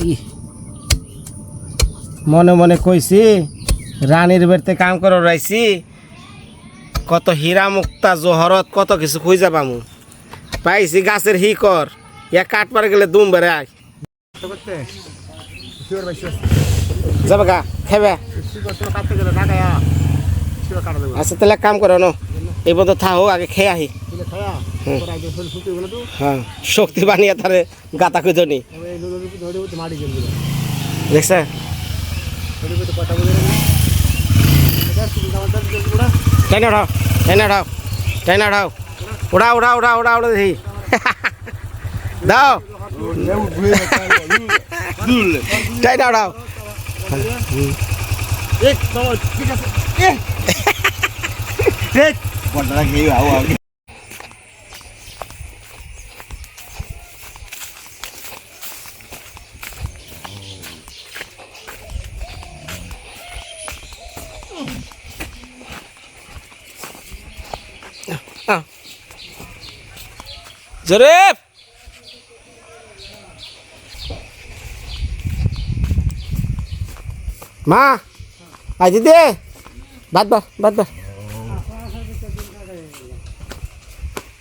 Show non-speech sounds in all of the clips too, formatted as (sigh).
মাটি মনে মনে কইছি, রানীর বাড়িতে কাম করে রাইছি, কত হীরা মুক্তা, জহরত, কত কিছু খুঁজে পামু। পাইছি গাছের হি কর ইয়া কাঠ পারে গেলে দুম বেড়ে আয়। যাবে গা, খেবে। আচ্ছা তাহলে কাম করো, ন। এই বন্ধু থাকো আগে খেয়ে আহি। হ্যাঁ। শক্তি বানিয়ে তারে গাতা খুঁজো নি। দেখছে? টেনে উঠাও টেনে উঠাও টেনে উঠাও উড়া উড়া উড়া উড়া উড়া দেখি। দাও। টেনে উঠাও (laughs) জরিফ! মা আজ দে বাদ বার বাদ বার।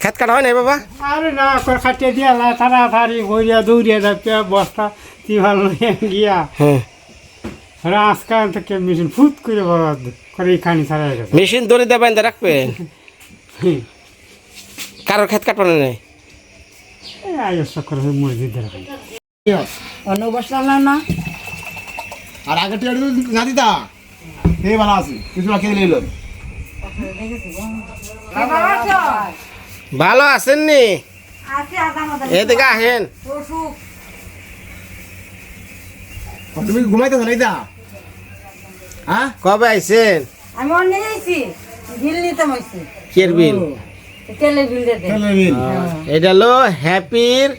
খেত কাটা হয় নাই বাবা? আরে না করে খাটিয়ে দিয়া লা তাড়াতাড়ি গড়িয়া দৌড়িয়া যাচ্ছে বস্তা তিভাল লইয়া গিয়া। হ্যাঁ। রাজকান থেকে মেশিন ফুট করে বরাদ করে খানি ছাড়া গেছে। মেশিন দড়ি দিয়ে বাইন্দা রাখবেন? কারোর খেত কাটবানো নাই আয়স করে মসজিদের অন্য বসলাম না না। আর আগে টিয়া না দিতা? এই ভালো আছে কিছু নিল। ভালো আছেন নি? এদিকে তুমি ঘুমাইতেছ না দা হ্যাঁ? কবে আইছেন? আমি অন্য বিল নিতে কের বিল এটা হলো হ্যাপির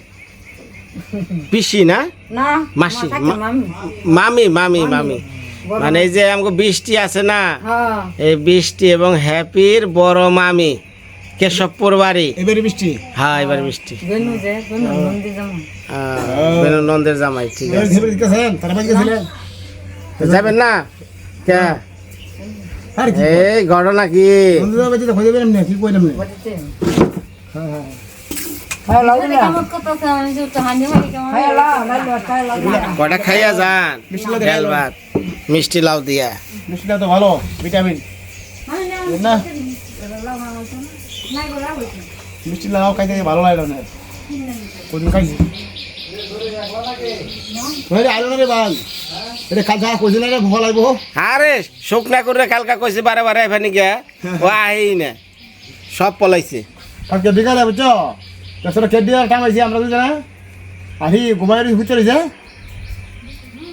পিসি না? না মাসি, মামি। মামি মামি মানে এই যে আমাকে বৃষ্টি আছে না? হ্যাঁ। এই বৃষ্টি এবং হ্যাপির বড় মামি কেশবপুর বাড়ি। এবারে বৃষ্টি? হ্যাঁ এবার বৃষ্টি। বেনু যে বেনু নন্দের জামাই। ঠিক আছে। যাবেন না? কে? আর কি এই ঘটনা কি? বন্ধুরা বাড়িতে তো না কি কইলাম না হ্যাঁ কেমন কথা আছে? আমি যে তো হানি হানি কেমন কটা খাইয়া যান? ডাল ভাত মিষ্টি লাউ দিয়া। বৃষ্টিটা তো ভালো ভিটামিন। না মিষ্টি লাগাও খাইতে ভালো লাগল না। কোন খাইছি ওই আলো না যা আরে করে কালকা কইছে বারে বারে এখানে গিয়া ও আহি না। সব পলাইছে। কালকে বিকালে বুঝছ তাছাড়া কে দিয়ে টাইম আছে আমরা দুজনে। আহি ঘুমাই হুইতে রয়েছে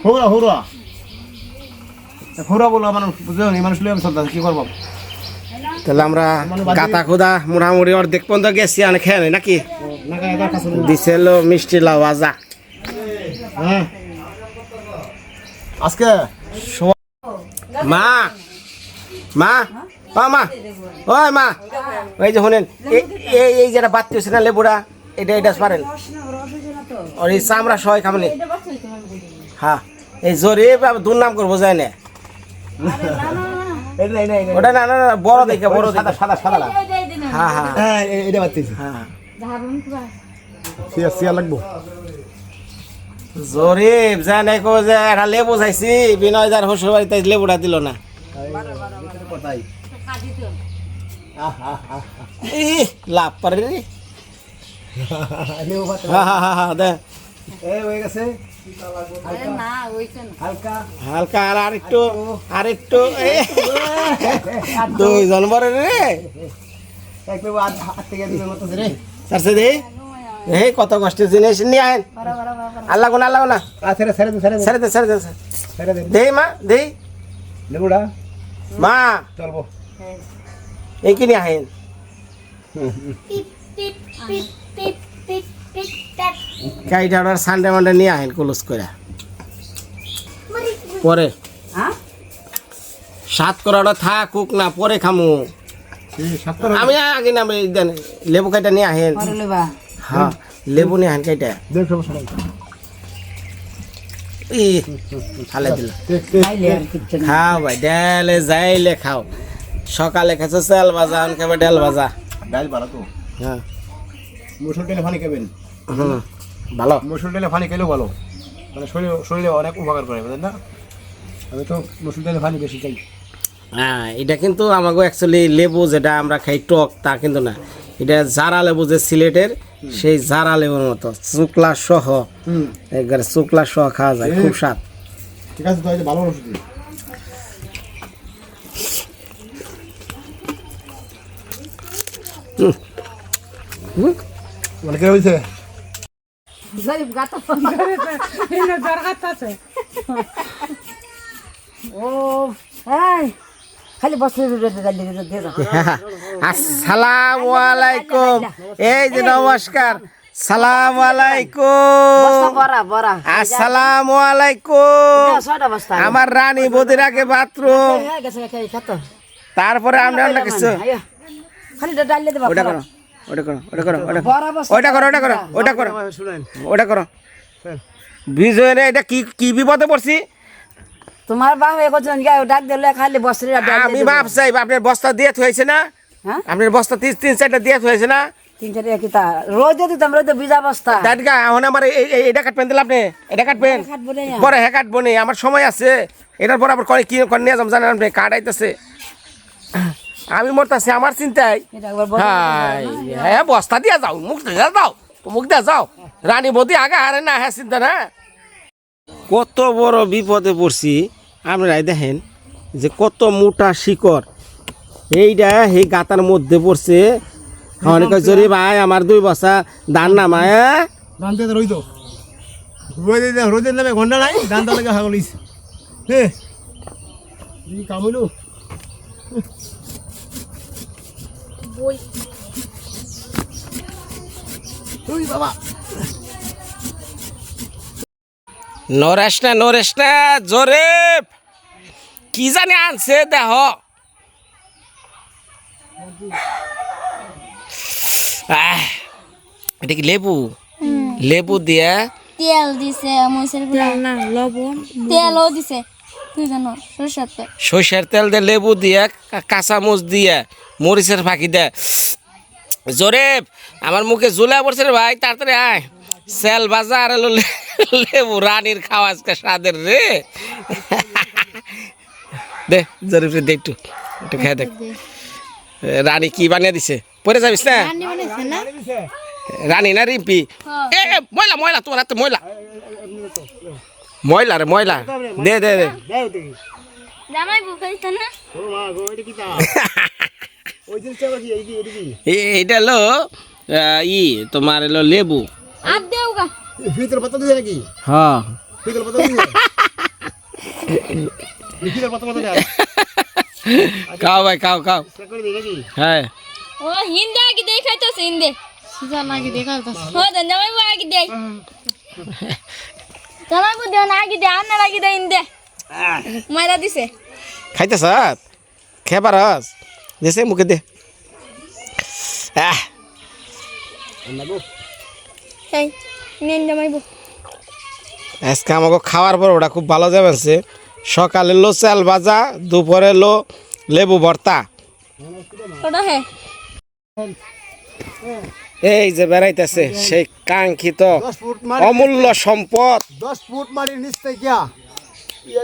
হৌরা হৌরা হৌরা বলো মানুষ বুঝলো নি মানুষ চলতে কি করব? তাহলে আমরা গাতা খুদা মোটামুটি অর্ধেক পর্যন্ত গেছি অনেক খেয়ে নেই নাকি? কাছে দিছিল মিষ্টি লাউ আজা হ্যাঁ। আজকে মা মা ও মা ওই মা ওই যে শুনেন এই- এই যেটা বাতি হচ্ছে না লেবুড়া এটা এটা পারেন আর এই চামড়া সবাই খাবেন হ্যাঁ এই জোরে দুর্নাম করব যায় না ওটা না না না, বড় দেখে বড় দেখে সাদা সাদা না হ্যাঁ হ্যাঁ হ্যাঁ এটা বাতিছি হ্যাঁ সিয়া সিয়া লাগবো জরিফ যা নাই কো যে একটা লেবু চাইছি বিনয় যার শ্বশুর বাড়িতে লেবুটা দিল না লাভ পারে রে নেও ভাত হা হা হা হা দে এই হয়ে গেছে হালকা। হালকা আর আরেকটু আরেকটু। এ, দুইজন বড় রে। দে। এই কত কষ্টের জিনিস। নিয়ে আইন আল্লাহ গুনা আল্লাহ গুনা ছেড়ে ছেড়ে দে ছেড়ে দে। ছেড়ে দে ছেড়ে দে। ছেড়ে দে। দে মা দে। লেবুড়া মা। চলবো। এই কি নিয়ে আইন কাইটা অর্ডার সানডে মানডে নিয়ে আইন ক্লোজ করে পরে? হ্যাঁ? সাত করে অর্ডার থাকুক না পরে খামু। আমি আগে না আমি দেন লেবু কাইটা নিয়ে আহেন। হ্যাঁ লেবু নিয়ে আহেন কাইটা। ফালে দিল। খাও ভাই ডেলে যাইলে খাও। সকালে খেছো চাল ভাজা এখন খাবে ডেল ভাজা ডাল ভালো তো হ্যাঁ। মসুর ডালে খাবেন? হুম ভালো। মসুর ডালে পানি খেলেও ভালো। মানে শরীরে শরীরে অনেক উপকার করে বুঝলেন না? আমি তো মসুর ডালে পানি বেশি চাই। হ্যাঁ এটা কিন্তু আমাকে অ্যাকচুয়ালি লেবু যেটা আমরা খাই টক তা কিন্তু না। এটা জারা লেবু যে সিলেটের সেই জারা লেবুর মতো। শুকলা সহ হুম। একবারে শুকলা সহ খাওয়া যায় খুব স্বাদ। ঠিক আছে তো ভালো ওষুধ মানে কে হয়েছে? গরিব গাতা ও এই খালি বসে আসসালামু আলাইকুম এই যে নমস্কার সালাম আলাইকুম বস্তা বড়া বড়া আসসালামু আলাইকুম আমার রানী বদির আগে বাথরুম হয়ে তারপরে আমরা অন্য কিছু খালি ডাল দিয়ে দেবা ওটা করো ওটা করো ওটা ওটা বড়া বস্তা ওটা করো ওটা করো ওটা করো। ওটা করো। বিজয় রে এটা কি কি বিপদে পড়ছি? তোমার বাপ একজন গায়ে ডাক দিলে খালি আমি বাপ চাই আপনার বস্তা দিয়ে থুয়েছে না? হ্যাঁ? আপনার বস্তা তিন তিন চারটা দিয়ে থুয়েছে না? তিন চারটে কি তা? রোজ দিতাম রোজ ভিজা বস্তা। এখন আমার এটা কাটবেন দিলে আপনি? এটা কাটবেন? পরে হ্যাঁ কাটবো নি। আমার সময় আছে। এটার পর আবার করে কি করে নিয়ে যাম জানেন আপনি? কাটাইতেছে আমি মরতাছি আমার চিন্তায় এটা একবার হ্যাঁ বস্তা দিয়া যাও মুখ দিয়া যাও মুখ দিয়া যাও। রানী বদি আগে হারে না হ্যাঁ চিন্তা না। কত বড় বিপদে পড়ছি আপনারাই দেখেন যে কত মোটা শিকড়। এইটা এই গাতার মধ্যে পড়ছে। অনেক জরি ভাই আমার দুই বস্তা ধান নামায় রোদের নামে ঘণ্টা নাই ধান তো লাগে হাগলিস হে কি কাম হইল বই। ওই বাবা নরেশ না নরেশ না জোরে। কি জানি আনছে দেহ। এটা কি লেবু? লেবু দিয়া তেল দিছে গুঁড়া। না লবণ তেলও দিছে। তুই সরষের তেল। দিয়ে লেবু দিয়ে কাঁচামুচ দিয়ে মরিচের ফাঁকি দেয় জোরে আমার মুখে জুলা পড়ছে রে ভাই তাড়াতাড়ি আয়। সেল বাজা আর হলো লেবু রানীর খাওয়া আজকে স্বাদের রে। দে জরিফ দে একটু একটু খেয়ে দেখ। রানী কি বানিয়ে দিছে? পরে যাবিস না? রানী না? রিম্পি? এ এ, ময়লা ময়লা তোমার হাতে ময়লা। ময়লা রে ময়লা। দে দে দে। (laughs) এটা হলো ই তোমার হলো লেবু। পাতা দিয়ে নাকি? হ্যাঁ। ফিতর পাতা দিয়ে ফিতর পাতা পাতা (laughs) খাও ভাই খাও খাও। হ্যাঁ। ও হিন্দে আগে দেখাইতেছে হিন্দে। সুজান আগে দেখাইতেছে ও জামাই আগে দেই। (laughs) খাইতে দেশে মুখে দে। আজকে আমাকে খাওয়ার পর ওটা খুব ভালো যাবে সকালে লো চাল ভাজা দুপুরে লো লেবু ভর্তা। ওটা হে। এই যে বেড়াইতেছে সেই কাঙ্ক্ষিত অমূল্য সম্পদ। দশ ফুট মাটির নিচ থেকে গিয়া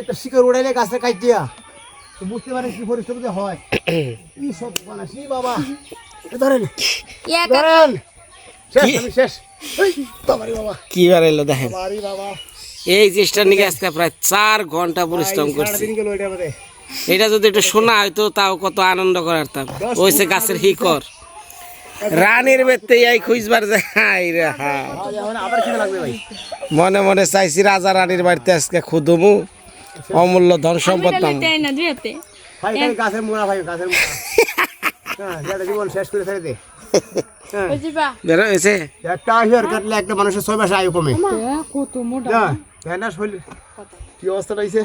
একটা শিকড় উড়াইলে গাছে কাট দিয়া। তো বুঝতে পারেন কি পরিস্থিতি হয়। কি সব মানে কি বাবা। ধরেন ধরেন। শেষ কি? আমি এই, বেড়াইলো দেখেন? জিনিসটা নিয়ে আজকে প্রায় চার ঘণ্টা পরিশ্রম করছি। এটা যদি একটু শোনা হয়তো তাও কত আনন্দ করার করারতাম ওইসে গাছের হিকর রানীর বেতে এই খুঁজবার যায় হাই রে ভাই মনে মনে চাইছি রাজা রানীর বাড়িতে আজকে খুদুমু। অমূল্য ধন সম্পদ মোড়া হ্যাঁ যেটা জীবন শেষ করে ফেলে দে। হ্যাঁ। হয়েছে একটা কাটলে একটা মানুষের ছয় মাসে আয়ু কমে। কি অবস্থা রয়েছে?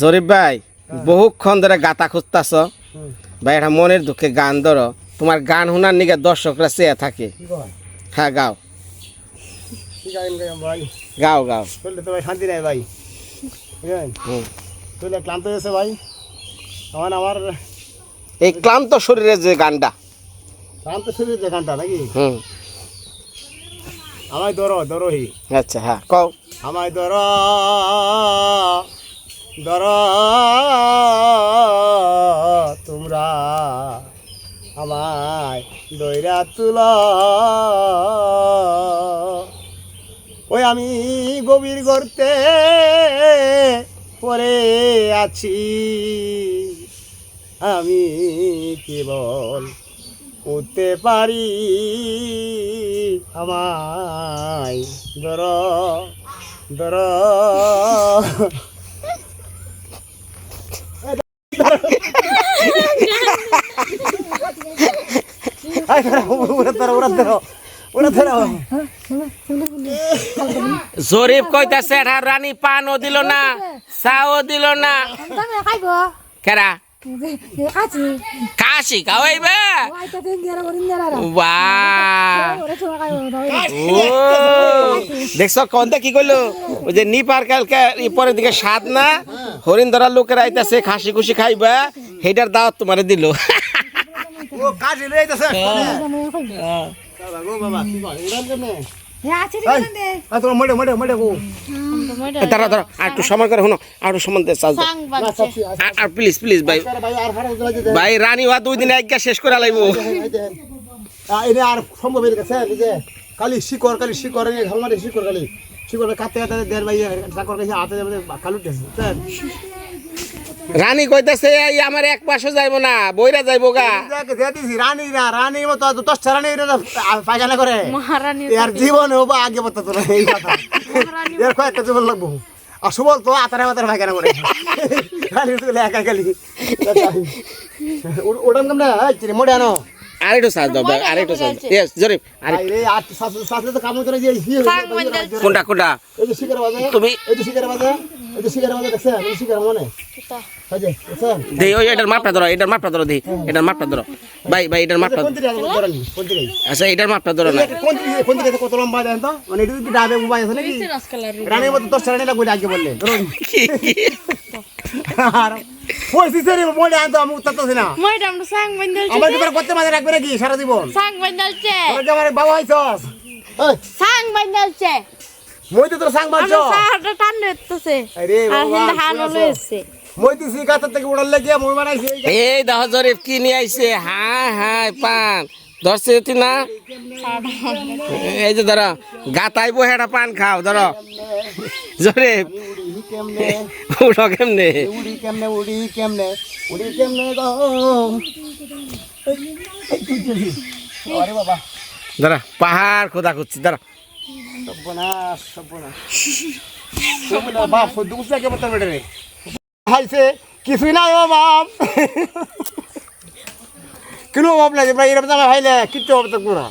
জরিফ ভাই বহুক্ষণ ধরে গাতা খুঁজতাছ। ভাই এটা মনের দুঃখে গান ধরো। তোমার গান শোনার নিকে দর্শকরা চেয়ে থাকে। হ্যাঁ গাও। গাও গাও। তো ভাই শান্তি নাই ভাই। বুঝলেন? ক্লান্ত হয়েছে ভাই। আমার আমার এই ক্লান্ত শরীরের যে গানটা। ক্লান্ত শরীর যে গানটা নাকি? হুম। আমায় ধরো ধরোহি আচ্ছা হ্যাঁ কও। আমায় ধর। ধর তোমরা আমায় দৈরা তুল। ওই আমি গভীর গর্তে পরে আছি। আমি কেবল উঠতে পারি আমায়। ধর ধর। আয় ধরো, ওরা ধরো, ওরা ধরো, ওরা ধরো। জরিফ কইতাছে এটা রানী পানও দিল না চাও দিল না। কেরা? কাশি খাওয়াইবে দেখছ কন্তা কি কইলো? ওই যে নিপার কালকে পরের দিকে স্বাদ না হরিণ ধরার লোকের আইতাছে খাসি খুশি খাইবা হেটার দাওয়াত তোমারে দিল। (laughs) কাজ লই আইতাছে বাবা গো বাবা কি কয় এরকম কেমনে ভাই। রানী হওয়া দুই দিনে এক শেষ করে লাইব। এনে আর সম্ভব হয়ে গেছে নিজে কালি শিকর কালি শিকর এনে শিকর কালি। শিকর কাটতে কাটতে দেড় ভাই কাছে হাতে কালু রানী কইতাছে এই আমার এক পাশে যাইব না বইরা যাইবো গা। রানী না রানী মতো তো দশটা রানী পায়খানা করে। মহারানী এর জীবন হব আগে বলতে তোর এই কথা। এর কয়েকটা জীবন লাগবো। আর সুবল তো আতারে আতারে পায়খানা করে। রানী তুলে একা গেলি ওটান কেমন মোড়ে আনো আরেকটু চাল দাও আরেকটু চাল ইয়েস জরিফ আরে আরে আর শাশুড়ি তো কাম করে যে কোনটা কোনটা? এই যে শিকার বাজে তুমি- এই যে শিকার বাজে এই যে শিকার বাজে দেখছেন? এই শিকার মনে? দেই ওই এটার মাপটা ধরো এটার মাপটা ধরো দেই এটার মাপটা ধরো। ভাই ভাই এটার মাপটা আচ্ছা এটার মাপটা ধরো না। কত লম্বা দেন তো? মানে এটা কি ডাবে মোবাইল আছে নাকি? রানীর মতো লাগবে আগে বললে। ওই সিসেরি বলে আনতো আমি উত্তর না। ময়দাম সাং বন্দল আমার কি করতে মাঝে রাখবে নাকি সারা জীবন? সাং বন্দলছে তোর কি আমার বাবা হইছস। এই। সাং বন্দলছে মই তো তোর সাং মারছ আমরা সাহাটা টান দিতেছে আরে বাবা হানো লইছে মই তো সিকাতার থেকে উড়াল লাগিয়ে মই বানাইছি এই এই দেখো জরিফ কি নিয়ে আইছে? হাই হাই পান। ধরছে তুই না? এই যে ধরো গাতাইবো হেটা পান খাও ধরো। জরিফ কেমনে? উঠো কেমনে? উড়ি কেমনে উড়ি কেমনে? উড়ি কেমনে গো? আরে বাবা। ধরো পাহাড় খোদা করছি ধরো সর্বনাশ সর্বনাশ। সর্বনাশ। বাপ দুসে কে বলতে বেটে রে? হাইছে কিছুই না ও বাপ। কিনো বাপ লাগে ভাই এরকম জামা হাইলে কিচ্ছু হবে তো পুরো।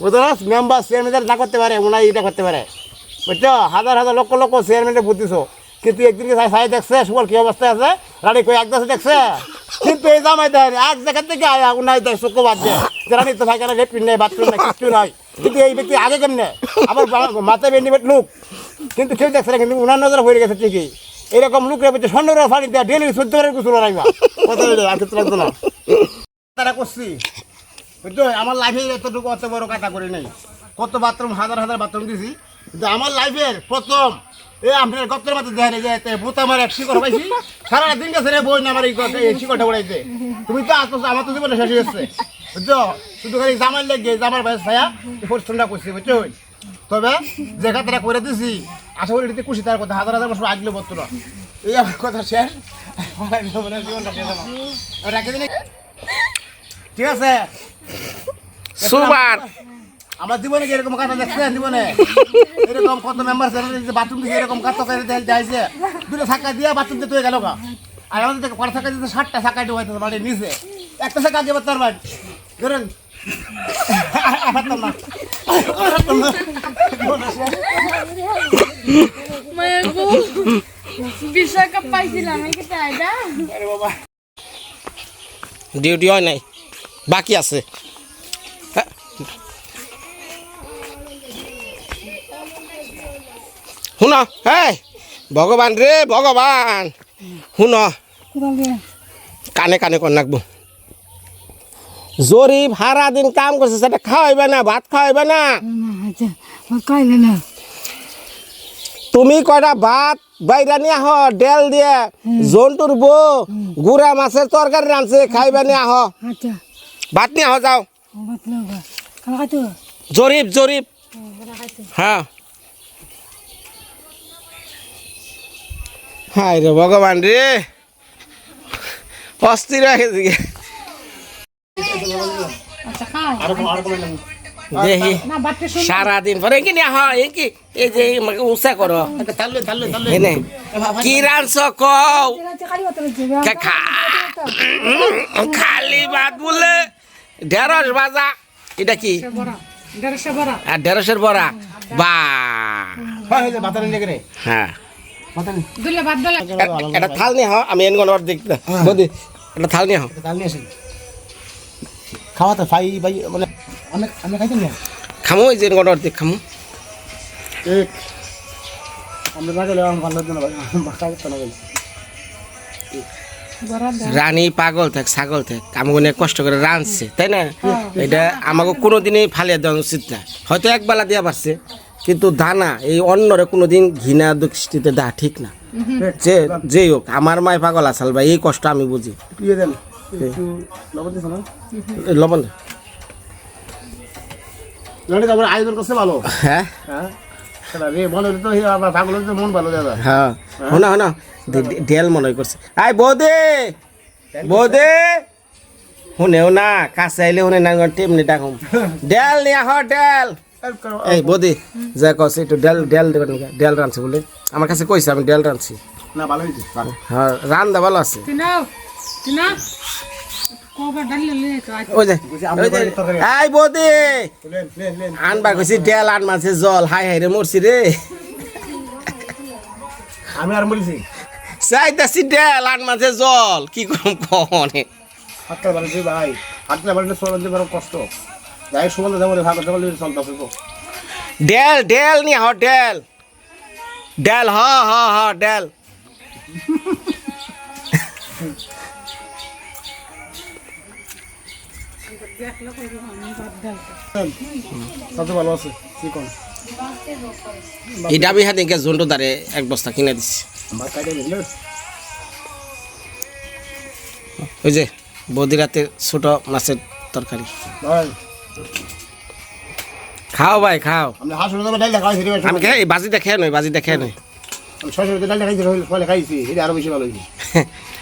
বুঝতে মেম্বার চেয়ারম্যান না করতে পারে ওনাই এটা করতে পারে। বুঝছ? হাজার হাজার লক্ষ লক্ষ চেয়ারম্যানের বুদ্ধিছো কিন্তু একদিনকে সাই দেখছে সুবল কি অবস্থায় আছে? রানী কই, এক দেশে দেখছে? কিন্তু এই জামাই দেয় এক জায়গা থেকে আয়া উনাই দেয় চোখ বাদ দেয় রানী তো সাইকেলে লেট্রিন নেই বাথরুম নেই, কিচ্ছু নাই। কিন্তু এই ব্যক্তি আগে কেমনে? আবার মাথায় বেন্ডিমেট লোক। কিন্তু কেউ দেখছে না, কিন্তু উনার নজরে হয়ে গেছে ঠিকই। এরকম লোকের ভিতরে স্বর্ণের ফাড়ি দেওয়া ডেলি চোদ্দ করে কুচুলো রাখবা কথা আর কিছু লাগতো না। তারা করছি। বুঝছ আমার লাইফে এতটুকু অত বড় কাটা করে নেই। কত বাথরুম হাজার হাজার বাথরুম দিছি। কিন্তু আমার লাইফের প্রথম এ আপনার গপ্তের মধ্যে দেখে আমার এক সারা দিন গেছে রে বই আমার এই শিকড়টা উড়াইছে তুমি তো আসতো আমার তো জীবনে শেষ হয়ে বুঝছ? শুধু বুঝছ? তবে, যে কাজটা করে দিছি, আশা করি খুশি, তার কথা হাজার হাজার বছর আগলে বলতো না। এই আমার কথা শেষ। জীবনটা শেষ। ঠিক আছে। সুবার আমার জীবনে কি এরকম কথা দেখছেন জীবনে? এরকম কত মেম্বার বাথরুম দিকে এরকম কাজ করে যাইছে দুটো ছাক্কা দিয়ে বাথরুম দিয়ে তুই গেল গা। আর আমাদের থেকে কড়া ছাক্কা দিতে ষাটটা ছাক্কা দিয়ে হইতে বাড়ির নিচে। একটা ছাক্কা দিয়ে তার বাড়ি। ধরেন। না না। বিশ্বকাপ পাইছিলাম না? ডিউটি হয় নাই বাকি আছে। শুন এই ভগবান রে ভগবান। শুন কানে কানে কর নাকবো। হারা দিন কাম করছে সেটা খাওয়াইবে না ভাত খাওয়াইবে না। তুমি কয়টা ভাত বাইরা নিয়ে আহ ডেল দিয়ে জন্তুর বউ গুড়া মাছের তরকারি রাঁধছে খাইবে নিয়ে আহ। ভাত নিয়ে আহ যাও। জরিফ জরিফ হ্যাঁ। হায় রে ভগবান রে। অস্থির হয়ে গেছে গে। দেখি সারাদিন পরে কি নিয়ে হয়? এই কি? এই যে আমাকে উঁচা করো। কি রাঁধছ কও? খালি ভাত বলে ঢেঁড়স ভাজা। এটা কি? আর ঢেঁড়সের বড়া। বা। হয়। গেলে হ্যাঁ মাথা নিয়ে এ- এটা থাল নিয়ে হ আমি এন গণর দেখতে এটা থাল নিয়ে তাহলে নিয়ে আসেন। খাওয়াতে ফাই ভাই মানে অনেক আমি খাইতেন না খামো এই যে গণর দেখ খামো। রানী পাগল থাক ছাগল থাক আমাকে অনেক কষ্ট করে রাঁধছে তাই না? এটা আমাকে কোনোদিনই ফালিয়ে দেওয়া উচিত না। হয়তো একবেলা দেওয়া পারছে। কিন্তু দানা এই অন্যরে কোনোদিন ঘৃণা দৃষ্টিতে দেওয়া ঠিক না। যে যেই হোক আমার মায় পাগল আসাল ভাই এই কষ্ট আমি বুঝি। ইয়ে লবণ দে। আয়োজন করছে ভালো। হ্যাঁ? হ্যাঁ? দাদা। হ্যাঁ। শোনা শোনা ডেল মনে হয় করছে। আই বৌদে! বৌদে! শুনেও না কাছে আইলে শুনে না টেমনি ডাকুম। (laughs) ডেল নিয়ে আহ ডেল এই বৌদি যা কছে একটু ডেল ডেল দেবেন? ডেল রাঁধছে বলে। আমার কাছে কইছে আমি ডেল রাঁধছি। না ভালো হয়েছে ভালো। হ্যাঁ রান্ধা ভালো আছে। বৌদি! আনবা কইছি ডেল আন মাছে জল। হাই হাই রে মরছি রে। আমি আর বলেছি চাইতাছি ডেল আন মাছে জল। কি করম কনে হাতটা ভালো ভাই। হাতটা ভালো কষ্ট। যাই ভাগ চলতে ডেল ডেল নি হ ডেল। ডেল হ হ হ ডেল। সবচেয়ে ভালো আছে চিকন এই ডাবি হাতে জন্টু দারে এক বস্তা কিনে দিছি। ওই যে বৌদি রাতে ছোট মাছের তরকারি। খাও ভাই খাও। আমি আমি খেয়ে এই বাজিটা খেয়ে নই বাজিটা খেয়ে নই এটা আরও বেশি ভালো হয়েছে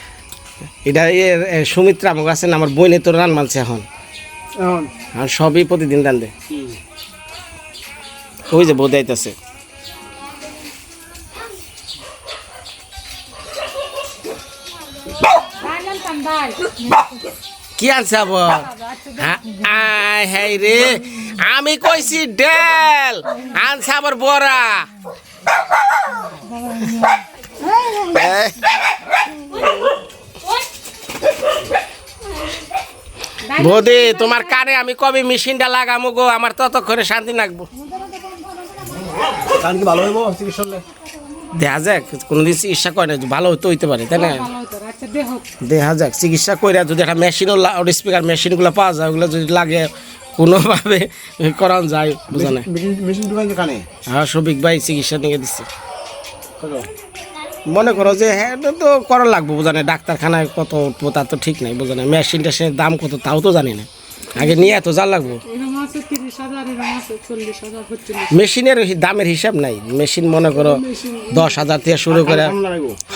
(laughs) এটা এ এ, সুমিত্রা আমাকে আছে না আমার বইনে তো রান মানছে এখন। আর সবই প্রতিদিন রান্ধে ওই যে বৌদি আইতাছে কি আনছে আবার হ্যাঁ, রে। আমি কইছি ডেল আনছে আবার বড়া। বৌদি তোমার কানে আমি কবে মেশিনটা লাগামো গো আমার ততক্ষণে শান্তি লাগবো। কারণ কি ভালো হইব? চিকিৎসা দেখা যাক কোনোদিন চিকিৎসা করে না ভালো হতে হইতে পারে তাই না? আচ্ছা দেখা যাক চিকিৎসা করে যদি একটা মেশিনও লাউড স্পিকার মেশিনগুলো পাওয়া যায় ওগুলো যদি লাগে কোনোভাবে করানো যায় বুঝা না হ্যাঁ সবিক ভাই চিকিৎসা নিয়ে দিচ্ছে মনে করো যে হ্যাঁ এটা তো করা লাগবে বোঝা না ডাক্তারখানায় কত উঠবো তা তো ঠিক নাই বোঝা না মেশিন টেশিনের দাম কত তাও তো জানি না। আগে নিয়ে এত যা লাগবো? আছে তিরিশ হাজার এরকম আছে চল্লিশ হাজার হচ্ছে মেশিনের দামের হিসাব নাই। মেশিন মনে করো দশ হাজার থেকে শুরু করে কেমন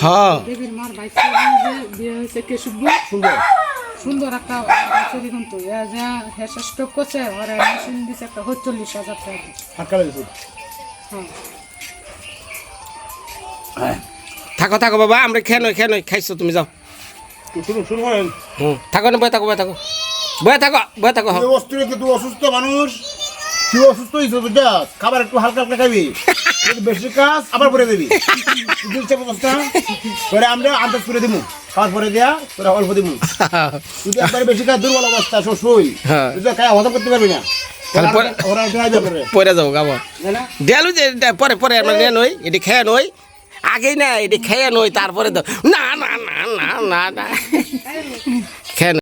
হ্যাঁ। দেবীর মার বাইক বিয়ে হয়েছে কেশুব্বু সুন্দর সুন্দর একটা বাচ্চা দেখুন তো। এ যা হেসা স্টক করছে আর মেশিন দিছে একটা হচ্চল্লিশ হাজার টাকা। হাত থাকো থাকো বাবা আমরা খেয়ে নই খেয়ে নই খাইছো তুমি যাও। থাকো না বয়ে থাকো বয়ে থাকো। বয়ে থাকো বয়ে থাকো। তুই তুই অসুস্থ মানুষ? তুই অসুস্থ হয়েছিস বুঝা খাবার একটু হালকা হালকা খাবি বেশি কাজ আবার করে দিবি। অবস্থা? পরে আমরা আন্দাজ করে দিব খাওয়ার পরে দেয়া তোরা অল্প দিব তুই একবারে বেশি কাজ দুর্বল অবস্থা সব হ্যাঁ। তুই তো খায় হজম করতে পারবি না। পরে যাবে গাবো। দেলু যে পরে পরে আমরা নিয়ে নই এটি খেয়ে নই। আগেই না এটি খেয়ে নই তারপরে তো না না না না না না।